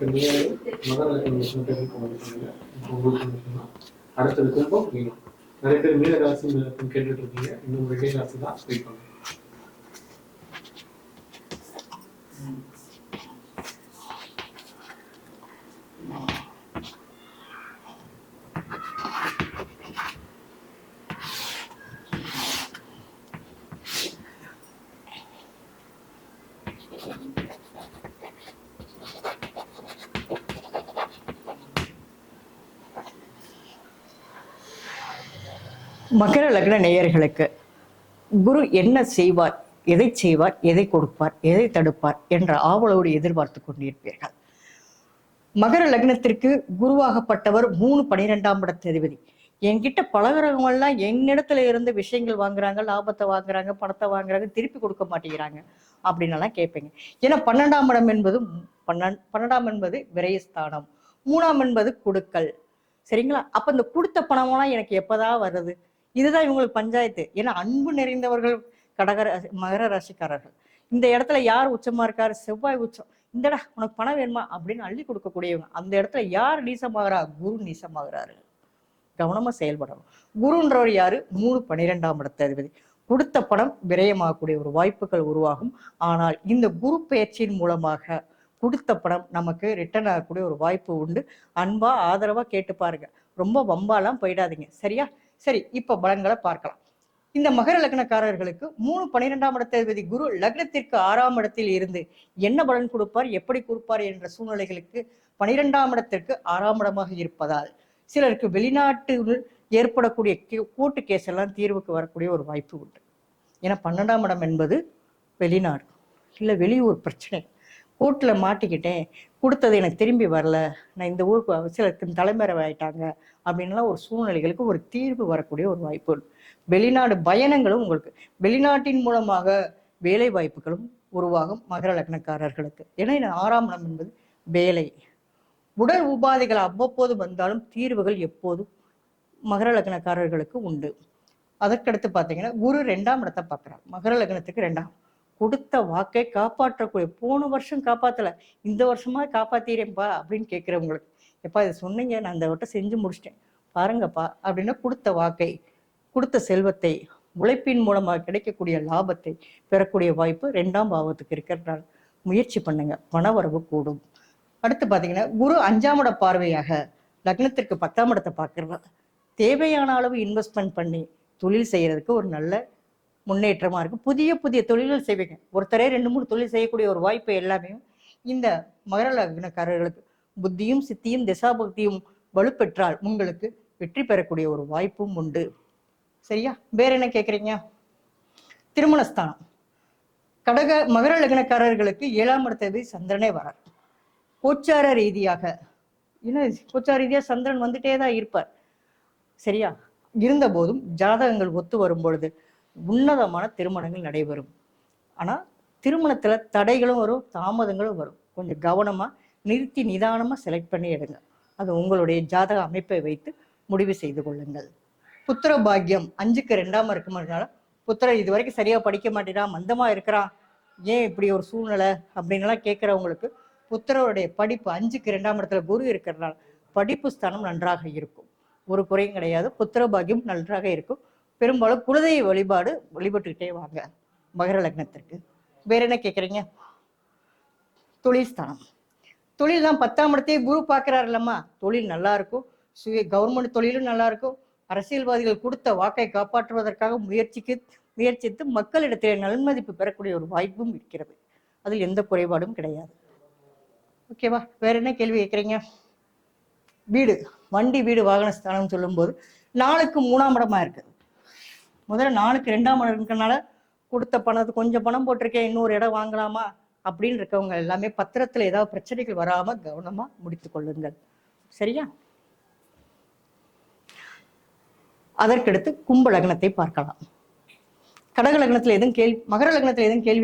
மகர லக்னம் பேருக்கு உங்களுக்கு அடுத்தது கும்பம் மீனம் நிறைய பேர் மீன ராசி கேட்டுட்டு இருக்கீங்க இன்னும் ரெண்டே ராசி தான் வெயிட் பண்ணுங்க மகர லக்ன நேயர்களுக்கு குரு என்ன செய்வார் எதை செய்வார் எதை கொடுப்பார் எதை தடுப்பார் என்ற ஆவலோடு எதிர்பார்த்து கொண்டிருப்பீர்கள். மகர லக்னத்திற்கு குருவாகப்பட்டவர் மூணு பனிரெண்டாம் இடத்து அதிபதி. என்கிட்ட பழகிறவங்கெல்லாம் என்னிடத்துல இருந்து விஷயங்கள் வாங்குறாங்க லாபத்தை வாங்குறாங்க பணத்தை வாங்குறாங்க திருப்பி கொடுக்க மாட்டேங்கிறாங்க அப்படின்னலாம் கேட்பீங்க. ஏன்னா பன்னெண்டாம் இடம் என்பது பன்னெண் பன்னெண்டாம் என்பது விரயஸ்தானம் மூணாம் என்பது கொடுக்கல். சரிங்களா? அப்ப இந்த கொடுத்த பணமெல்லாம் எனக்கு எப்பதான் வருது இதுதான் இவங்களுக்கு பஞ்சாயத்து. ஏன்னா அன்பு நிறைந்தவர்கள் கடகர மகர ராசிக்காரர்கள். இந்த இடத்துல யார் உச்சமா இருக்காரு? செவ்வாய் உச்சம். இந்தடா உனக்கு பணம் வேணுமா? அப்படின்னு அள்ளி கொடுக்கக்கூடியவங்க. அந்த இடத்துல யார் நீசமாகிறா? குரு நீசமாகிறாரு. கவனமா செயல்படணும். குருன்றவர் யாரு? மூணு பன்னிரெண்டாம் இடத்த அதிபதி. கொடுத்த பணம் விரயமாகக்கூடிய ஒரு வாய்ப்புகள் உருவாகும். ஆனால் இந்த குரு பயிற்சியின் மூலமாக கொடுத்த பணம் நமக்கு ரிட்டர்ன் ஆகக்கூடிய ஒரு வாய்ப்பு உண்டு. அன்பா ஆதரவா கேட்டு பாருங்க. ரொம்ப வம்பாலாம் போயிடாதீங்க. சரியா? சரி இப்ப பலன்களை பார்க்கலாம். இந்த மகர லக்னக்காரர்களுக்கு மூணு பன்னிரெண்டாம் இடத்ததிபதி குரு லக்னத்திற்கு ஆறாம் இடத்தில் இருந்து என்ன பலன் கொடுப்பார் எப்படி கொடுப்பார் என்ற சூழ்நிலைகளுக்கு பனிரெண்டாம் இடத்திற்கு ஆறாம் இடமாக இருப்பதால் சிலருக்கு வெளிநாட்டில் ஏற்படக்கூடிய கூட்டு கோர்ட்டு கேஸ் எல்லாம் தீர்வுக்கு வரக்கூடிய ஒரு வாய்ப்பு உண்டு. ஏன்னா பன்னெண்டாம் இடம் என்பது வெளிநாடு இல்லை வெளியூர் பிரச்சனை. கூட்டில் மாட்டிக்கிட்டேன். கொடுத்தது எனக்கு திரும்பி வரல. நான் இந்த ஊருக்கு சிலருக்கு தலைமறைவாயிட்டாங்க அப்படின்லாம் ஒரு சூழ்நிலைகளுக்கு ஒரு தீர்வு வரக்கூடிய ஒரு வாய்ப்பு. வெளிநாடு பயணங்களும் உங்களுக்கு வெளிநாட்டின் மூலமாக வேலை வாய்ப்புகளும் உருவாகும் மகர லக்னக்காரர்களுக்கு. ஏன்னா இந்த ஆறாம் இடம் என்பது வேலை. உடல் உபாதைகள் அவ்வப்போது வந்தாலும் தீர்வுகள் எப்போதும் மகர லக்னக்காரர்களுக்கு உண்டு. அதற்கடுத்து பார்த்தீங்கன்னா குரு ரெண்டாம் இடத்தை பார்க்குறார். மகர லக்னத்துக்கு ரெண்டாம். கொடுத்த வாக்கை காப்பாற்றக்கூடிய போன வருஷம் காப்பாற்றலை இந்த வருஷமா காப்பாத்திரேன்ப்பா அப்படின்னு கேட்குறவங்களுக்கு எப்பா இதை சொன்னீங்க நான் அந்த வட்டம் செஞ்சு முடிச்சிட்டேன். பாருங்கப்பா அப்படின்னா கொடுத்த வாக்கை கொடுத்த செல்வத்தை உழைப்பின் மூலமாக கிடைக்கக்கூடிய லாபத்தை பெறக்கூடிய வாய்ப்பு ரெண்டாம் பாவத்துக்கு இருக்கிறதுனால முயற்சி பண்ணுங்க. பணவரவு கூடும். அடுத்து பார்த்தீங்கன்னா குரு அஞ்சாம் இட பார்வையாக லக்னத்திற்கு பத்தாம் இடத்தை பார்க்கறதா தேவையான அளவு இன்வெஸ்ட்மெண்ட் பண்ணி தொழில் செய்கிறதுக்கு ஒரு நல்ல முன்னேற்றமாக இருக்கும் புதிய புதிய தொழில்கள் செய்வீங்க. ஒருத்தரே ரெண்டு மூணு தொழில் செய்யக்கூடிய ஒரு வாய்ப்பு எல்லாமே இந்த மகர லக்னக்காரர்களுக்கு. புத்தியும் சித்தியும் திசாபக்தியும் வலுப்பெற்றால் உங்களுக்கு வெற்றி பெறக்கூடிய ஒரு வாய்ப்பும் உண்டு. சரியா? வேற என்ன கேட்குறீங்க திருமணஸ்தானம் கடக மகர லக்னக்காரர்களுக்கு ஏழாம் இடத்தது சந்திரனே வரார். கோச்சார ரீதியாக என்ன கோச்சார ரீதியாக சந்திரன் வந்துட்டே தான் இருப்பார். சரியா? இருந்த போதும் ஜாதகங்கள் ஒத்து வரும் பொழுது உன்னதமான திருமணங்கள் நடைபெறும். ஆனால் திருமணத்தில் தடைகளும் வரும் தாமதங்களும் வரும். கொஞ்சம் கவனமாக நிறுத்தி நிதானமாக செலக்ட் பண்ணி எடுங்க. அது உங்களுடைய ஜாதக அமைப்பை வைத்து முடிவு செய்து கொள்ளுங்கள். புத்திர பாக்கியம் அஞ்சுக்கு ரெண்டாம இருக்குமனால புத்திரன் இது வரைக்கும் சரியாக படிக்க மாட்டேறான் மந்தமாக இருக்கிறான். ஏன் இப்படி ஒரு சூழ்நிலை? அப்படின்லாம் கேட்குறவங்களுக்கு புத்திரருடைய படிப்பு அஞ்சுக்கு ரெண்டாம் இடத்துல குரு இருக்கிறதுனால படிப்பு ஸ்தானம் நன்றாக இருக்கும். ஒரு குறையும் கிடையாது. புத்திர பாக்கியம் நன்றாக இருக்கும். பெரும்பாலும் குலதெய்வ வழிபாடு வழிபட்டுக்கிட்டே வாங்க. மகர லக்னத்திற்கு. வேற என்ன கேட்குறீங்க தொழில் ஸ்தானம். தொழில் தான் பத்தாம் இடத்தையே குரு பார்க்குறாருல்லம்மா. தொழில் நல்லா இருக்கும். சுய கவர்மெண்ட் தொழிலும் நல்லா இருக்கும். அரசியல்வாதிகள் கொடுத்த வாக்கை காப்பாற்றுவதற்காக முயற்சிக்கு முயற்சித்து மக்களிடத்திலே நன்மதிப்பு பெறக்கூடிய ஒரு வாய்ப்பும் இருக்கிறது. அதில் எந்த குறைபாடும் கிடையாது. ஓகேவா வேற என்ன கேள்வி கேட்குறீங்க வீடு. வண்டி வீடு வாகன ஸ்தானம் சொல்லும்போது நாளுக்கு மூணாம் இடமா இருக்கு. முதல்ல நாளுக்கு ரெண்டாம் இடம் இருக்கனால கொடுத்த பணத்து கொஞ்சம் பணம் போட்டிருக்கேன் இன்னொரு இடம் வாங்கலாமா அப்படின்னு இருக்கவங்க எல்லாமே பத்திரத்தில் ஏதாவது பிரச்சனைகள் வராம கவனமா முடித்து கொள்ளுங்கள். சரியா? அதற்கடுத்து கும்ப லக்னத்தை பார்க்கலாம். கடக லக்னத்தில் எதுவும் கேள்வி மகர லக்னத்தில் எதுவும் கேள்வி